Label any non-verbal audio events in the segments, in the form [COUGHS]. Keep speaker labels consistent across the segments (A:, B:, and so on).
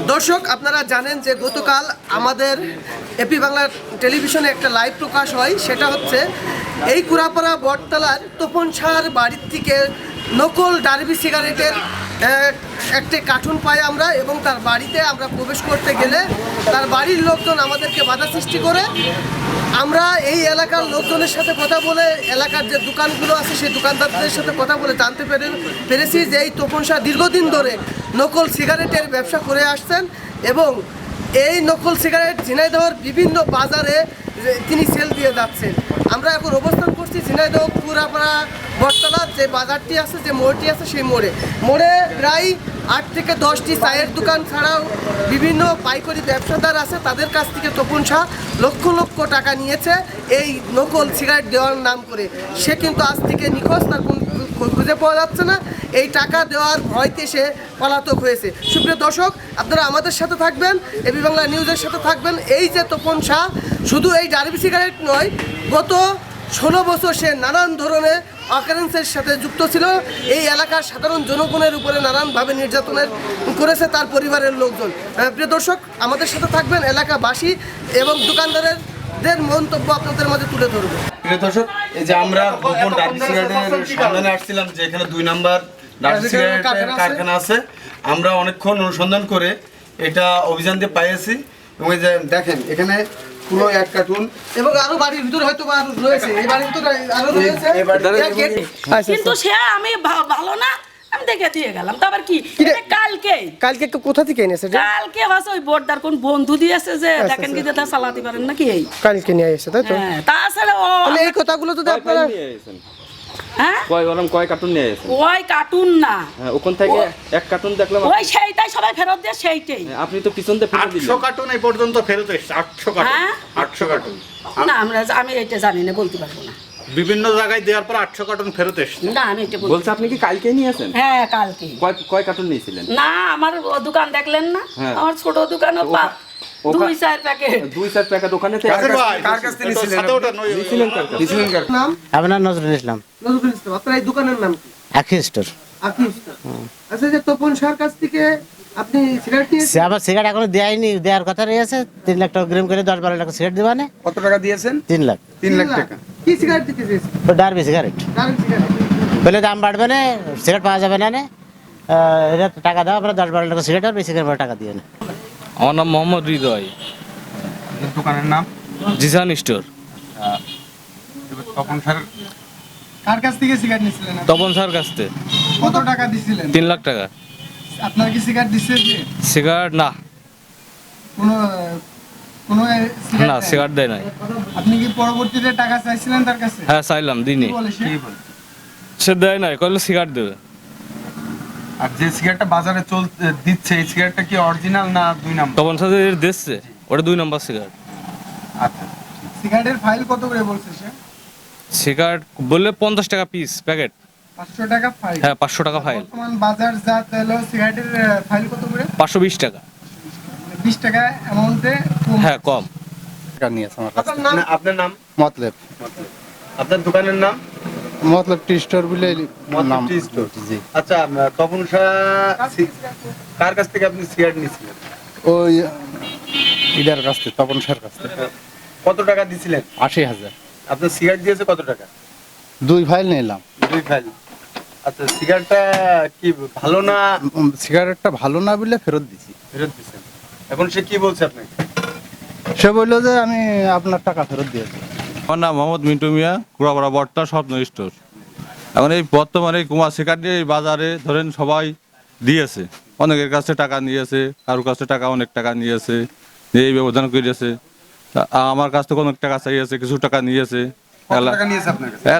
A: দর্শক, আপনারা জানেন যে গতকাল আমাদের এপি বাংলা টেলিভিশনে একটা লাইভ প্রকাশ হয়, সেটা হচ্ছে এই কুড়াপাড়া বটতলার তোপন শাহর বাড়ির থেকে নকল ডার্বি সিগারেটের একটি কার্টুন পাই আমরা এবং তার বাড়িতে আমরা প্রবেশ করতে গেলে তার বাড়ির লোকজন আমাদেরকে বাধা সৃষ্টি করে। আমরা এই এলাকার লোকজনের সাথে কথা বলে, এলাকার যে দোকানগুলো আছে, সেই দোকানদারদের সাথে কথা বলে জানতে পেরে, পেরেছি যে এই তোপন দীর্ঘদিন ধরে নকল সিগারেটের ব্যবসা করে আসছেন এবং এই নকল সিগারেট ঝিনাইদহর বিভিন্ন বাজারে তিনি সেল দিয়ে যাচ্ছেন। আমরা এখন অবস্থান করছি ঝিনাইদহ পুরাপাড়া বটতলা যে বাজারটি আছে, যে মোড়টি আছে সেই মোড়ে। মোড়ে প্রায় আট থেকে দশটি চায়ের দোকান ছাড়াও বিভিন্ন পাইকারি ব্যবসাদার আছে, তাদের কাছ থেকে তপন শাহ লক্ষ লক্ষ টাকা নিয়েছে এই নকল সিগারেট দেওয়ার নাম করে। সে কিন্তু আজ থেকে নিখোঁজ, তার খুঁজে পাওয়া যাচ্ছে না। এই টাকা দেওয়ার ভয়তে সে পলাতক হয়েছে। সুপ্রিয় দর্শক, আপনারা আমাদের সাথে থাকবেন এবি বাংলা নিউজের সাথে থাকবেন। এই যে তপন শাহ, শুধু এই ডার্বি সিগারেট নয় গত ষোলো বছর সে নানান ধরনের অকারেন্সের সাথে যুক্ত ছিল। এই এলাকার সাধারণ জনগণের উপরে নানানভাবে নির্যাতনের করেছে তার পরিবারের লোকজন। প্রিয় দর্শক আমাদের সাথে থাকবেন এলাকাবাসী এবং দোকানদারের দের মন্তব্য আপনাদের মাঝে তুলে ধরবো।
B: প্রিয় দর্শক এই যে আমরা গোপন সন্ধানে আসছিলাম যে এখানে দুই নাম্বার কারখানা আছে। আমরা অনেকক্ষণ অনুসন্ধান করে এটা অভিযান দিয়ে পাইয়েছি। এবং দেখেন এখানে পুরো এক কার্টুন।
A: এবং আরও বাড়ির ভিতরে হয়তো আরও রয়েছে। এই বাড়ির ভিতরে আরও রয়েছে।
B: এই বাড়িতে-
A: এক গেট- আচ্ছা,
C: কিন্তু সে আমি ভালো না আমি দেখে দিয়ে গেলাম। তো আবার কি? কালকে।
A: কালকে কোথা থেকে এনেছে
C: কালকে বাস ওই বোর্ডার কোন বন্ধু দিয়েছে যে
A: আচ্ছা,
C: দেখেন কি দাদা চালাতে পারেন নাকি এই?
A: কালকে নিয়ে এসেছে তাই তো?
C: হ্যাঁ তাছাড়া ও
A: এই কথাগুলো তো আপনারা
C: হ্যাঁ?
D: কয় গরম কয় কার্টুন নিয়ে এসেছেন
C: ওই কার্টুন না?
D: হ্যাঁ ওখান থেকে এক কার্টুন দেখলাম
C: ওই সেইটাই সবাই ফেরত দিয়ে সেইটাই।
D: আপনি তো পিছন দিয়ে ফেলে দিলেন।
E: আটশো কার্টুন এই পর্যন্ত ফেরত এসছে আটশো কার্টুন? আটশো কার্টুন
C: না আমরা আমি এটা জানি না বলতে পারব না।
E: বিভিন্ন জায়গায় দেওয়ার পর আটশো কার্টুন ফেরত এসছে।
C: না আমি এটা
D: বলছে আপনি কি কালকে নিয়েছেন
C: হ্যাঁ কালকে।
D: কয় কয় কার্টুন নিয়েছিলেন?
C: না আমার দোকান দেখলেন না?
D: হ্যাঁ।
C: আমার ছোট দোকান ও পা-
D: ওখা-
C: দুই চার প্যাকেট।
D: দুই চার প্যাকেট ওখানে
B: কার কাছ-
E: ভাই,
B: কার কাছ থেকে
E: এটা
B: নিয়েছিলেন
E: সাথে ওটা নয়-
D: নিয়েছিলেন কার কাছে?
B: নিয়েছিলেন কার
A: নাম?
F: আপনার নজরুল ইসলাম।
A: নজরুল ইসলাম। আপনার এই দোকানের নাম কি?
F: আখি স্টোর।
A: আকি ইসলাম আচ্ছা যে তপন শাহর কাছ থেকে আপনি সিগারেট
F: এখনও দেয়নি দেওয়ার কথা রয়েছে। তিন লাখ টাকা গ্রিম করে দশ বারো লাখ সিগারেট দিবানে।
B: কত টাকা দিয়েছেন?
F: তিন লাখ।
B: তিন লাখ টাকা।
A: কি সিগারেট দিতে চেয়েছে
F: ডারবি সিগারেট
A: কারেন্ট সিগারেট
F: বলে দাম বাড়বে না সিগারেট পাওয়া যাবে না নে। এটা টাকা দাও আপনার দশ বারো টাকা সিগারেট আর বেশি করে টাকা দিয়ে না।
G: আমার নাম মোহাম্মদ হৃদয়।
B: দোকানের নাম?
G: জিসান স্টোর।
B: তপন স্যার
H: কার কাছ থেকে সিগারেট নিছিলেন আপনি?
G: তপন স্যার কাছ থেকে।
H: কত টাকা দিছিলেন?
G: তিন লাখ টাকা।
H: আপনার কি সিগারেট দিচ্ছে যে?
G: সিগারেট না।
H: কোনো কোনো এ,
G: না
H: দেয়নি?
G: সিগারেট দেয় নাই।
H: আপনি কি পরবর্তীতে টাকা চাইছিলেন তার কাছে?
G: হ্যাঁ চাইলাম দিনই
H: কি বলে সে?
G: সে দেয় নাই কইলো সিগারেট দেবে।
B: আর যে সিগারেটটা বাজারে চল দিচ্ছে এই সিগারেটটা কি অরিজিনাল না দুই নাম্বার
G: তপন স্যার দিচ্ছে ওটা দুই নম্বর সিগারেট
B: আচ্ছা।
H: সিগারেটের ফাইল কত করে বলছে সে?
G: সিগারেট বললে পঞ্চাশ টাকা পিস প্যাকেট
H: পাঁচশো টাকা ফাইল
G: হ্যাঁ পাঁচশো টাকা ফাইল
H: বর্তমান বাজার যা তেলো সিগারেটের ফাইল কত করে?
G: পাঁচশো বিশ টাকা।
H: বিশ টাকা অ্যামাউন্টে
G: হ্যাঁ কম।
B: টাকা নিয়েছে আমার
A: আপনার নাম?
B: আপনার আপনার দোকানের নাম?
I: মতলব টি স্টোর বলে নাম।
B: T store. জি। আচ্ছা তপন কার কাছ থেকে আপনি সিগারেট নিয়েছিলেন
I: ওই ইডার কাছ থেকে তপন সার কাছ থেকে।
B: কত টাকা দিছিলেন?
I: আশি হাজার।
B: আপনার সিগারেট দিয়েছে কত টাকা?
I: দুই ফাইল নিলাম।
B: দুই ফাইল আচ্ছা সিগারেটটা কি ভালো না?
I: সিগারেটটা ভালো না বলে ফেরত দিছি।
B: ফেরত দিচ্ছেন এখন সে কি বলছে আপনাকে?
I: সে বলল যে আমি আপনার টাকা ফেরত দিয়েছি
J: আমার নাম মোহাম্মদ মিন্টু মিয়া কুড়াপাড়া বট্টা স্বপ্ন স্টোর। এখন এই বর্তমানে কুমার শিকারি এই বাজারে ধরেন সবাই দিয়েছে। অনেকের কাছে টাকা নিয়েছে কারোর কাছে টাকা অনেক টাকা নিয়েছে নিয়ে এই ব্যবধান করেছে তা আমার কাছ থেকে অনেক টাকা চাইয়েছে কিছু টাকা নিয়েছে। এক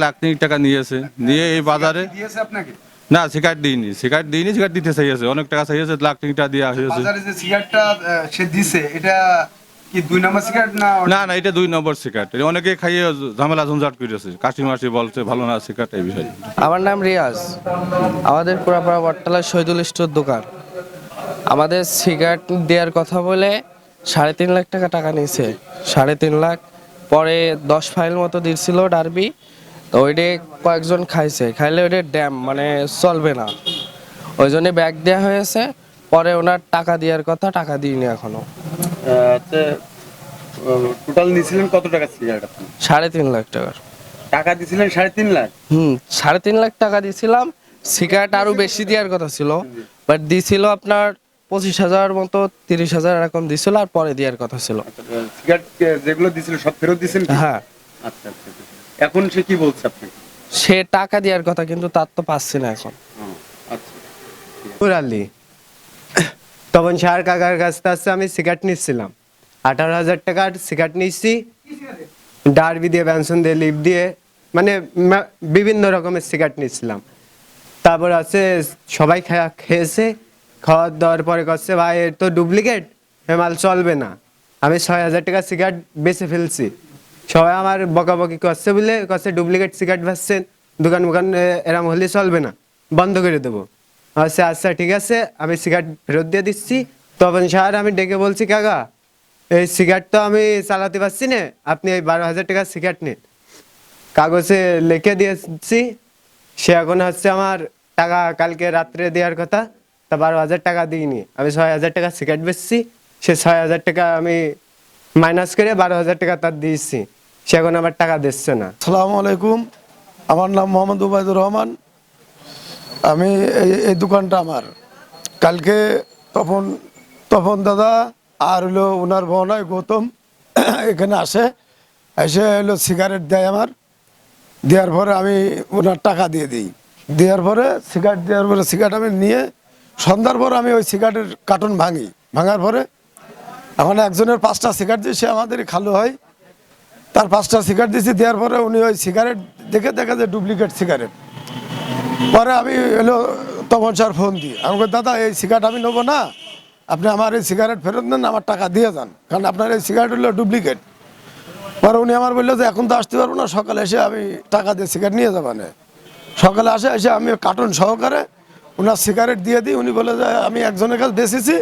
J: লাখ- তিন টাকা নিয়েছে। নিয়ে এই বাজারে না সিগারেট দিইনি। সিগারেট দিইনি সিগারেট দিতে চাইয়েছে। অনেক টাকা চাইয়েছে লাখ তিন টাকা দেওয়া হয়েছে
B: বাজারে যে সিগারেটটা আহ, সে দিছে এটা কি দুই নম্বর সিগারেট না
J: না না এটা দুই নম্বর সিগারেট অনেকে খাইয়ে ঝামেলা ঝঞ্ঝাট করেছে কাশি মাসি বলছে ভালো না সিগারেট এই বিষয়ে।
K: আমার নাম রিয়াজ। আমাদের পুরাপাড়া বটতলার শহীদুল স্টোর দোকান। আমাদের সিগারেট দেওয়ার কথা বলে সাড়ে তিন লাখ টাকা টাকা নিয়েছে। সাড়ে তিন লাখ পরে দশ ফাইল মতো দিয়েছিল ডারবি। তো ওইটা কয়েকজন খাইছে। খাইলে ওইটা ড্যাম মানে চলবে না। ওই জন্য ব্যাগ দেওয়া হয়েছে।
L: পরে ওনার টাকা দেওয়ার কথা টাকা দিইনি এখনও।
B: আচ্ছা টোটাল নিয়েছিলেন কত টাকা সিগারেট আপনি
L: সাড়ে তিন লাখ টাকার।
B: টাকা দিয়েছিলেন সাড়ে তিন লাখ?
L: হুম সাড়ে তিন লাখ টাকা দিয়েছিলাম। সিগারেট আরও বেশি দেওয়ার কথা ছিল। বাট দিছিল আপনার পঁচিশ হাজার মতো তিরিশ হাজার এরকম দিছিল আর পরে দেওয়ার কথা ছিল।
B: সিগারেট যেগুলো দিয়েছিল সব ফেরত দিয়েছেন
L: হ্যাঁ।
B: আচ্ছা আচ্ছা আচ্ছা। এখন সে কি বলছে আপনি
L: সে টাকা দেওয়ার কথা কিন্তু তার তো পাচ্ছি না এখন।
B: আচ্ছা।
M: তখন শাহর কাকার কাছ থেকে আমি সিগারেট নিচ্ছিলাম। আঠারো হাজার টাকার সিগারেট নিচ্ছি। ডারবি দিয়ে ব্যঞ্জন দিয়ে, লিপ দিয়ে মানে বিভিন্ন রকমের সিগারেট নিচ্ছিলাম। তারপর আছে, সবাই খেয়েছে। খাওয়ার দেওয়ার পরে করছে, ভাই, এর তো ডুপ্লিকেট মাল চলবে না। আমি ছয় হাজার টাকা সিগারেট বেচে ফেলছি। সবাই আমার বকাবকি করছে বলে, করছে, ডুপ্লিকেট সিগারেট বেচছেন দোকান মোকান এরম হলে চলবে না, বন্ধ করে দেবো। আচ্ছা আচ্ছা ঠিক আছে। আমি সিগারেট ফেরত দিয়ে দিচ্ছি। তখন স্যার আমি ডেকে বলছি, কাকা, এই সিগারেট তো আমি চালাতে পারছি না। আপনি এই বারো হাজার টাকার সিগারেট নিন। কাগজে লিখে দিয়েছি, সে এখন হচ্ছে আমার টাকা কালকে রাত্রে দেওয়ার কথা। তা বারো হাজার টাকা দিইনি। আমি ছয় হাজার টাকা সিগারেট বেচছি। সে ছয় হাজার টাকা আমি মাইনাস করে বারো হাজার টাকা তার দিয়েছি। সে এখন আমার টাকা দিচ্ছে না।
N: সালামু আলাইকুম। আমার নাম মোহাম্মদ উবায়দুর রহমান। আমি এই এই দোকানটা আমার। কালকে তখন তপন দাদা আর হলো ওনার বোনাই গৌতম [COUGHS] এখানে আসে, এসে হলো সিগারেট দেয় আমার। দেওয়ার পরে আমি ওনার টাকা দিয়ে দিই। দেওয়ার পরে সিগারেট দেওয়ার পরে সিগারেট আমি নিয়ে, সন্ধ্যার পর আমি ওই সিগারেটের কার্টন ভাঙি। ভাঙার পরে এখন একজনের পাঁচটা সিগারেট দিয়ে সে আমাদেরই খালু হয়। তার পাঁচটা সিগারেট দিয়েছি দেওয়ার পরে উনি ওই সিগারেট দেখে দেখা যায় ডুপ্লিকেট সিগারেট পরে আমি এলো তপন স্যার ফোন দিই আমি বলি, দাদা এই সিগারেট আমি নেব না। আপনি আমার এই সিগারেট ফেরত দেন আমার টাকা দিয়ে যান। কারণ আপনার এই সিগারেট হলো ডুপ্লিকেট পরে উনি আমার বলল যে এখন তো আসতে পারব না সকালে এসে আমি টাকা দিয়ে সিগারেট নিয়ে যাব না সকালে আসে এসে আমি কার্টুন সহকারে ওনার সিগারেট দিয়ে দিই। উনি বলে যে আমি একজনের কাছে বেচেছি।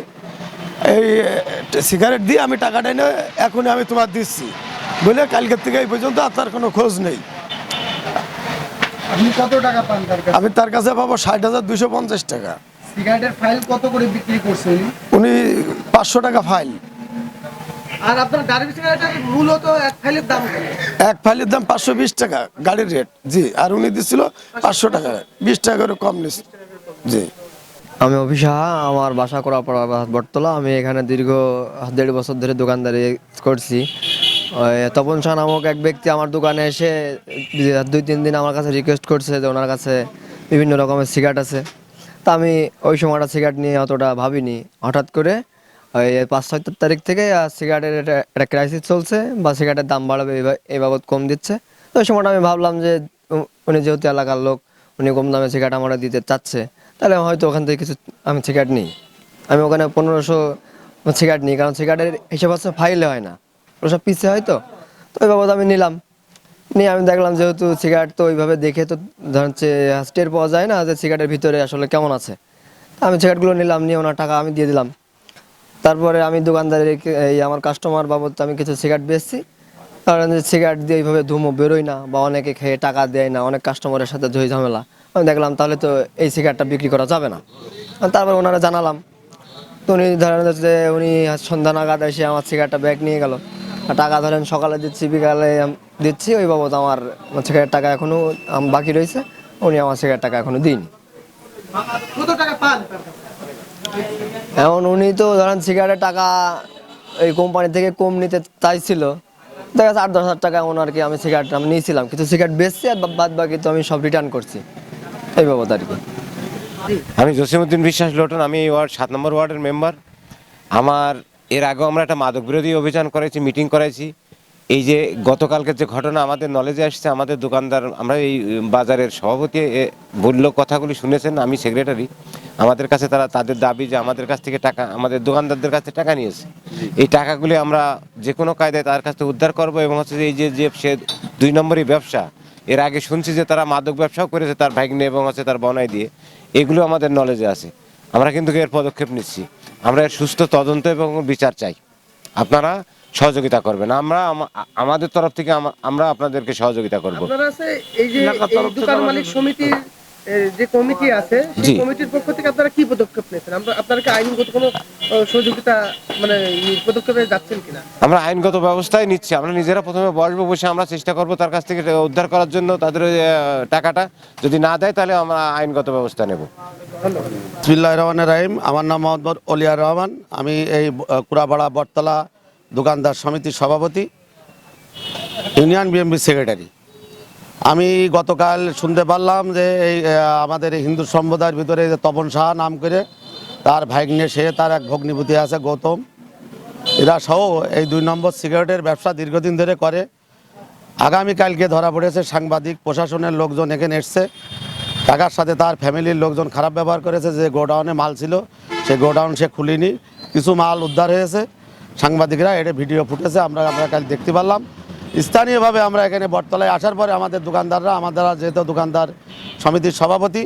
N: এই সিগারেট দিয়ে আমি টাকাটা এনে এখনই আমি তোমার দিচ্ছি। বলে কালকের থেকে এই পর্যন্ত আর তার কোনো খোঁজ নেই।
H: আপনি কত টাকা পান তার কাছে?
N: আমি তার কাছে পাবো ষাট হাজার দুশো পঞ্চাশ টাকা।
H: সিগারেটের ফাইল কত করে বিক্রি করছে উনি?
N: উনি পাঁচশো টাকা ফাইল।
A: আর আপনার ডারবি সিগারেটের মূলত এক ফাইলের দাম
N: এক ফাইলের দাম পাঁচশো বিশ টাকা গাড়ির রেট। জি আর উনি দিচ্ছিল পাঁচশো টাকা বিশ টাকা করে কম নিস জি।
L: আমি অফিস সাহা আমার বাসা করা পড়া বটতলা আমি এখানে দীর্ঘ দেড় বছর ধরে দোকানদারি করছি। তপন শাহ নামক এক ব্যক্তি আমার দোকানে এসে দুই, তিন দিন আমার কাছে রিকোয়েস্ট করছে যে ওনার কাছে বিভিন্ন রকমের সিগারেট আছে। তা আমি ওই সময়টা সিগারেট নিয়ে অতটা ভাবিনি। হঠাৎ করে ওই পাঁচ, ছয় তারিখ থেকে সিগারেটের একটা ক্রাইসিস চলছে বা সিগারেটের দাম বাড়াবে এই বাবদ কম দিচ্ছে। তো ওই সময়টা আমি ভাবলাম যে উনি যেহেতু এলাকার লোক, উনি কম দামে সিগারেট আমরা দিতে চাচ্ছে, তাহলে হয়তো ওখান থেকে কিছু, আমি সিগারেট নিই। আমি ওখানে পনেরোশো সিগারেট নিই, কারণ সিগারেটের হিসেব হচ্ছে ফাইলে হয় না। ওসব পিসে হয় তো? তো ওই বাবদ আমি নিলাম। নিয়ে আমি দেখলাম যেহেতু সিগারেট তো ওইভাবে দেখে তো ধরেন টের পাওয়া যায় না যে সিগারেটের ভিতরে আসলে কেমন আছে। আমি সিগারেটগুলো নিলাম, নিয়ে ওনার টাকা আমি দিয়ে দিলাম। তারপরে আমি দোকানদারের এই আমার কাস্টমার বাবদ আমি কিছু সিগারেট বেচছি। কারণ যে সিগারেট দিয়ে এইভাবে ধুমো বেরোয় না বা অনেকে খেয়ে টাকা দেয় না, অনেক কাস্টমারের সাথে ঝই ঝামেলা। আমি দেখলাম তাহলে তো এই সিগারেটটা বিক্রি করা যাবে না। তারপর ওনারা জানালাম। তো উনি ধরেন যে উনি সন্ধ্যা নাগাদ এসে আমার সিগারেটটা ব্যাগ নিয়ে গেল। টাকা ধরেন সকালে দিচ্ছি বিকালে আম- দিচ্ছি ওই বাবদ আমার সিগারেট টাকা এখনও বাকি রয়েছে উনি আমার সিগারেট টাকা এখনও দিন।
A: কত টাকা পান? তার কাছে?
L: এখন উনি তো ধরেন সিগারেটের টাকা এই কোম্পানি থেকে কম নিতে চাইছিল দেখা যাচ্ছে আট দশ হাজার টাকা এমন আর কি আমি সিগারেট আমি নিয়েছিলাম কিছু সিগারেট বেচছি আর বা- বাদ বাকি তো আমি সব রিটার্ন করছি এই বাবদ আর কি।
O: আমি জসিমুদ্দিন বিশ্বাস লোটন আমি ওয়ার্ড সাত নম্বর ওয়ার্ডের মেম্বার আমার এর আগেও আমরা একটা মাদক বিরোধী অভিযান করেছি মিটিং করেছি। এই যে গতকালকের যে ঘটনা আমাদের নলেজে আসছে আমাদের দোকানদার আমরা এই বাজারের সভাপতি বলল কথাগুলি শুনেছেন আমি সেক্রেটারি আমাদের কাছে তারা তাদের দাবি যে আমাদের কাছ থেকে টাকা আমাদের দোকানদারদের কাছ থেকে টাকা নিয়েছে। এই টাকাগুলি আমরা যে কোনো কায়দায় তার কাছ থেকে উদ্ধার করব এবং হচ্ছে যে এই যে যে সে দুই নম্বরই ব্যবসা এর আগে শুনছি যে তারা মাদক ব্যবসাও করেছে তার ভাগ্নে এবং হচ্ছে তার বনাই দিয়ে। এগুলো আমাদের নলেজে আছে। আমরা কিন্তু এর পদক্ষেপ নিচ্ছি। আমরা এর সুস্থ তদন্ত এবং বিচার চাই। আপনারা সহযোগিতা করবেন। আমরা আমাদের তরফ থেকে আমরা আপনাদেরকে সহযোগিতা করব।
A: এই যে দোকান মালিক সমিতির যে কমিটি আছে সেই কমিটির পক্ষ থেকে আপনারা কি পদক্ষেপ নিয়েছেন? আমরা আপনারা কি আইনগত কোনো সহযোগিতা মানে পদক্ষেপে যাচ্ছেন কিনা?
O: আমরা আইনগত ব্যবস্থায় নিচ্ছি। আমরা নিজেরা প্রথমে বসবো বসে আমরা চেষ্টা করব তার কাছ থেকে উদ্ধার করার জন্য তাদের ওই, আহ, টাকাটা। যদি না দেয় তাহলে আমরা আইনগত ব্যবস্থা নেব।
I: বিসমিল্লাহ রহমান রাহিম। আমার নাম মোহাম্মদ অলিয়ার রহমান। আমি এই কুড়াপাড়া বটতলা দোকানদার সমিতির সভাপতি, ইউনিয়ন বিএমপি সেক্রেটারি। আমি গতকাল শুনতে পারলাম যে এই আমাদের হিন্দু সম্প্রদায়ের ভিতরে যে তপন সাহা নাম করে, তার ভাগ্নে সে, তার এক ভগ্নিপতি আছে গৌতম। এরা সহ এই দুই নম্বর সিগারেটের ব্যবসা দীর্ঘদিন ধরে করে। আগামীকালকে ধরা পড়েছে সাংবাদিক, প্রশাসনের লোকজন এখানে এসছে। টাকার সাথে তার ফ্যামিলির লোকজন খারাপ ব্যবহার করেছে, যে গোডাউনে মাল ছিল সেই গোডাউন সে খুলিনি। কিছু মাল উদ্ধার হয়েছে। সাংবাদিকরা এটা ভিডিও ফুটেছে, আমরা আমরা কাল দেখতে পারলাম। স্থানীয়ভাবে আমরা এখানে বটতলায় আসার পরে আমাদের দোকানদাররা, আমাদের যেহেতু দোকানদার সমিতির সভাপতি,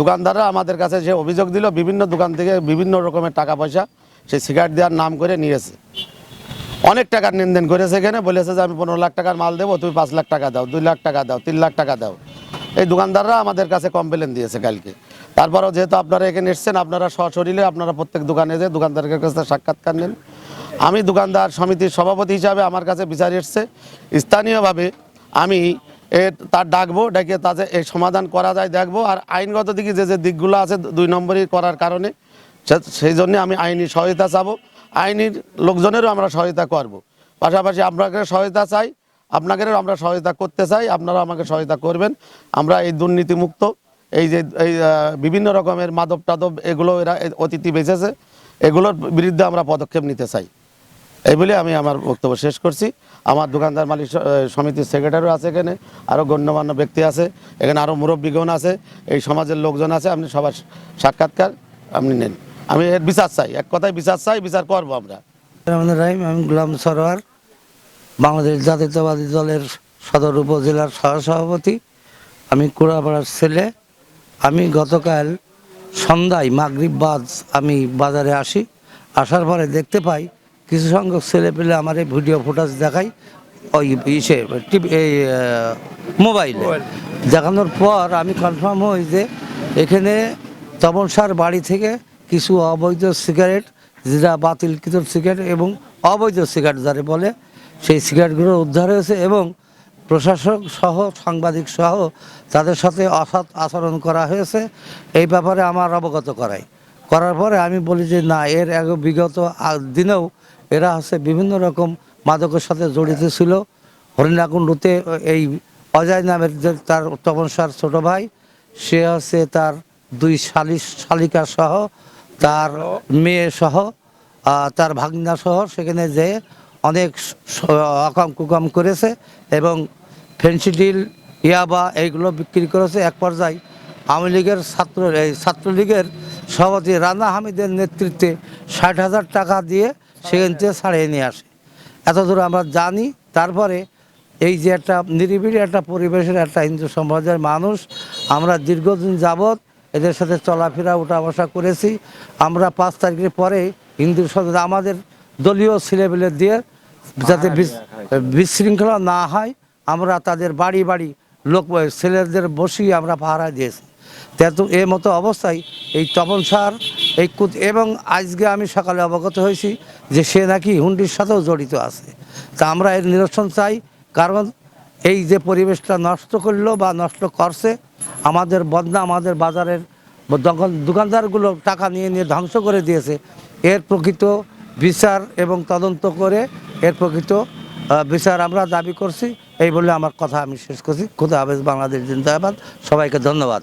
I: দোকানদাররা আমাদের কাছে যে অভিযোগ দিল, বিভিন্ন দোকান থেকে বিভিন্ন রকমের টাকা পয়সা সেই সিগারেট দেওয়ার নাম করে নিয়েছে। অনেক টাকার লেনদেন করেছে এখানে, বলেছে যে আমি পনেরো লাখ টাকার মাল দেবো, তুমি পাঁচ লাখ টাকা দাও, দুই লাখ টাকা দাও, তিন লাখ টাকা দাও। এই দোকানদাররা আমাদের কাছে কমপ্লেন দিয়েছে কালকে। তারপরেও যেহেতু আপনারা এখানে এসছেন, আপনারা সশরীরে আপনারা প্রত্যেক দোকানে যে দোকানদারের কাছে সাক্ষাৎকার নেন। আমি দোকানদার সমিতির সভাপতি হিসাবে আমার কাছে বিচার এসছে। স্থানীয়ভাবে আমি এ তার ডাকবো, ডেকে তাতে এই সমাধান করা যায় দেখব। আর আইনগত দিকে যে যে দিকগুলো আছে দুই নম্বরই করার কারণে সেই জন্য আমি আইনি সহায়তা চাবো। আইনি লোকজনেরও আমরা সহায়তা করব। পাশাপাশি আপনাকে সহায়তা চাই আপনাদেরও আমরা সহায়তা করতে চাই আপনারা আমাকে সহায়তা করবেন। আমরা এই দুর্নীতিমুক্ত, এই যে, এই বিভিন্ন রকমের মাদক টাদব এগুলো এরা অতিথি বেঁচেছে, এগুলোর বিরুদ্ধে আমরা পদক্ষেপ নিতে চাই। এই বলে আমি আমার বক্তব্য শেষ করছি। আমার দোকানদার মালিক সমিতির সেক্রেটারিও আছে এখানে আরও গণ্যমান্য ব্যক্তি আছে, এখানে আরও মুরব্বীগণ আছে, এই সমাজের লোকজন আছে, আপনি সবার সাক্ষাৎকার আপনি নেন। আমি এর বিচার চাই, এক কথায় বিচার চাই, বিচার করব আমরা।
K: রাহিম আমি গুলাম সরোয়ার। বাংলাদেশ জাতীয়তাবাদী দলের সদর উপজেলার সহসভাপতি আমি কুড়াপাড়ার ছেলে। আমি গতকাল সন্ধ্যায় মাগরিব বাদ আমি বাজারে আসি। আসার পরে দেখতে পাই কিছু সংখ্যক ছেলে পেলে আমার এই ভিডিও ফুটেজ দেখাই ওই ইসে টিভি এই মোবাইলে। দেখানোর পর আমি কনফার্ম হই যে এখানে তপন সার বাড়ি থেকে কিছু অবৈধ সিগারেট যেটা বাতিলকৃত সিগারেট এবং অবৈধ সিগারেট যারে বলে সেই সিগারেটগুলো উদ্ধার হয়েছে এবং প্রশাসক সহ, সাংবাদিক সহ তাদের সাথে অসৎ আচরণ করা হয়েছে। এই ব্যাপারে আমার অবগত করাই। করার পরে আমি বলি যে, না, এর আগে বিগত দিনেও এরা হচ্ছে বিভিন্ন রকম মাদকের সাথে জড়িত ছিল। হরিণাকুণ্ডুতে এই অজয় নামের তার তপন সার ছোট ভাই, সে হচ্ছে তার দুই শালিশ শালিকা সহ, তার মেয়ে সহ তার ভাগনা সহ, সেখানে যে অনেক অকাম কুকাম করেছে এবং ফেন্সিডিল, ইয়াবা এইগুলো বিক্রি করেছে। এক পর্যায়ে আওয়ামী লীগের ছাত্র, এই ছাত্রলীগের সভাপতি রানা হামিদের নেতৃত্বে ষাট হাজার টাকা দিয়ে সেখান থেকে ছাড়িয়ে নিয়ে আসে। এত দূর আমরা জানি, তারপরে এই যে একটা নিরিবিলি একটা পরিবেশের একটা হিন্দু সমাজের মানুষ, আমরা দীর্ঘদিন যাবৎ এদের সাথে চলাফেরা উঠা বসা করেছি। আমরা পাঁচ তারিখের পরে হিন্দু সমাজ, আমাদের দলীয় ছেলেবেলে দিয়ে যাতে বিশৃঙ্খলা না হয় আমরা তাদের বাড়ি বাড়ি লোক ছেলেদের বসিয়ে আমরা পাহারা দিয়েছি। তো এ মতো অবস্থায় এই তপন সার এই কুত- এবং আজকে আমি সকালে অবগত হয়েছি যে সে নাকি হুন্ডির সাথেও জড়িত আছে। তা আমরা এর নিরসন চাই কারণ এই যে পরিবেশটা নষ্ট করল বা নষ্ট করছে আমাদের বদনা আমাদের বাজারের দোকানদারগুলো টাকা নিয়ে নিয়ে ধ্বংস করে দিয়েছে এর প্রকৃত বিচার এবং তদন্ত করে এর প্রকৃত বিচার আমরা দাবি করছি। এই বলে আমার কথা আমি শেষ করছি। খুদা হাফেজ, বাংলাদেশ জিন্দাবাদ। সবাইকে ধন্যবাদ।